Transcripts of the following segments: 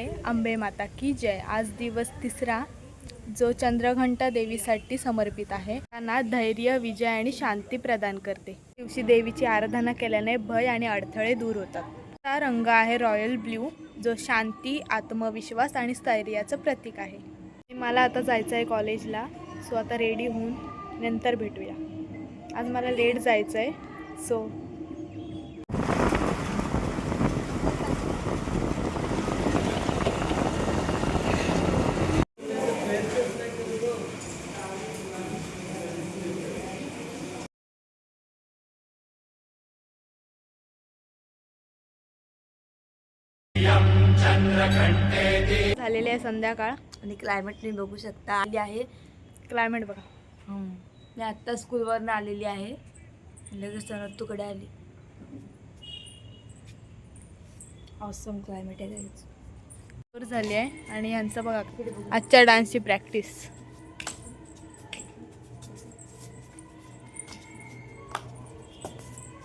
अंबे माता की जय. आज दिवस तिसरा जो चंद्रघंटा देवीसाठी समर्पित आहे. त्यांना धैर्य विजय आणि शांती प्रदान करते. दिवशी देवीची आराधना केल्याने भय आणि अडथळे दूर होतात. हा रंग आहे रॉयल ब्ल्यू जो शांती आत्मविश्वास आणि स्थैर्याचं प्रतीक आहे. मला आता जायचं आहे कॉलेजला सो आता रेडी होऊन नंतर भेटूया. आज मला लेट जायचं आहे सो झालेली आहे संध्याकाळ. आणि क्लायमेट तुम्ही बघू शकता. आली आहे. क्लायमेट बघा. मी आत्ता स्कूलवरनं आलेली आहे. लगेच तुकडे आली. ऑसम क्लायमेट आहे. सुरू झाली आहे. आणि यांचं बघा आजच्या डान्सची प्रॅक्टिस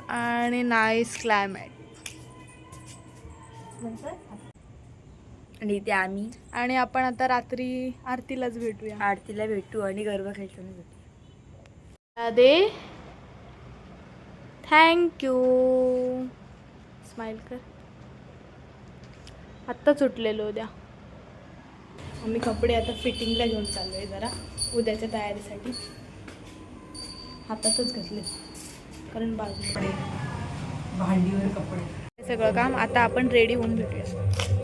आणि नाईस क्लायमेट आणि इथे आम्ही. आणि आपण आता रात्री आरतीलाच भेटूया. आरतीला भेटू आणि गरबा खेळताना भेटू राधे. थँक्यू स्माईल कर. आत्ता सुटलेलो उद्या. आम्ही कपडे आता फिटिंगला घेऊन चाललो आहे जरा. उद्याच्या तयारीसाठी. हातातच घातले. कारण बाजू भांडीवर कपडे. हे सगळं काम आता आपण रेडी होऊन भेटूया.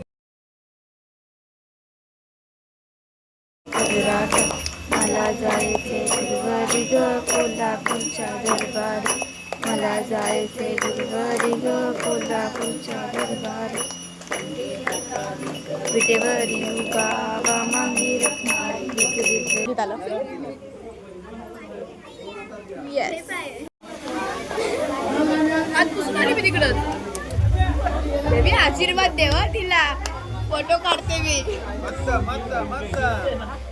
मला जायचे गुरुवारी ग कोल्हापूरच्या दरबारी. मला जायचे गुरुवारी ग कोल्हापूरच्या दरबारी. विटेवरी बाबा मंदिर तिकडं. आशीर्वाद देवा तिला. फोटो काढते मी. डाव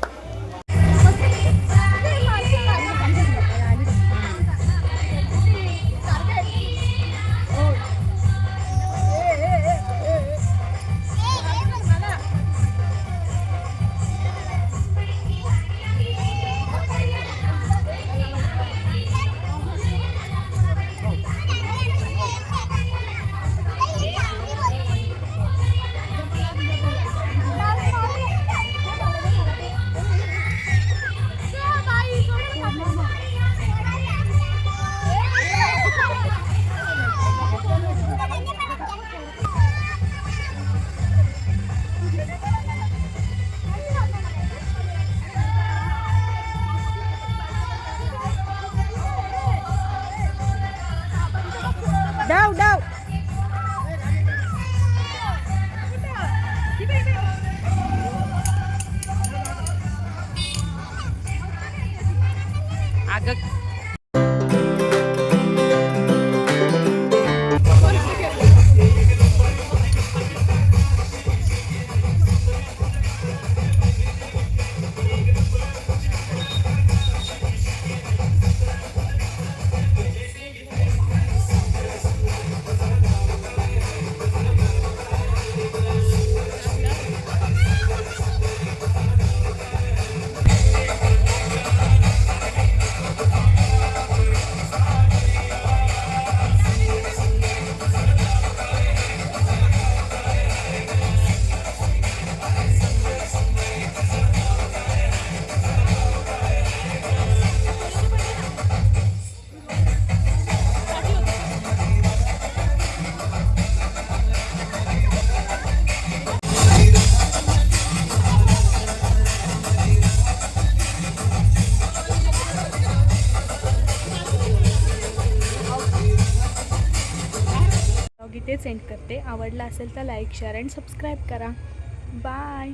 अगं तिथे सेंड करते. आवडला असेल तर लाईक शेअर अँड सबस्क्राईब करा. बाय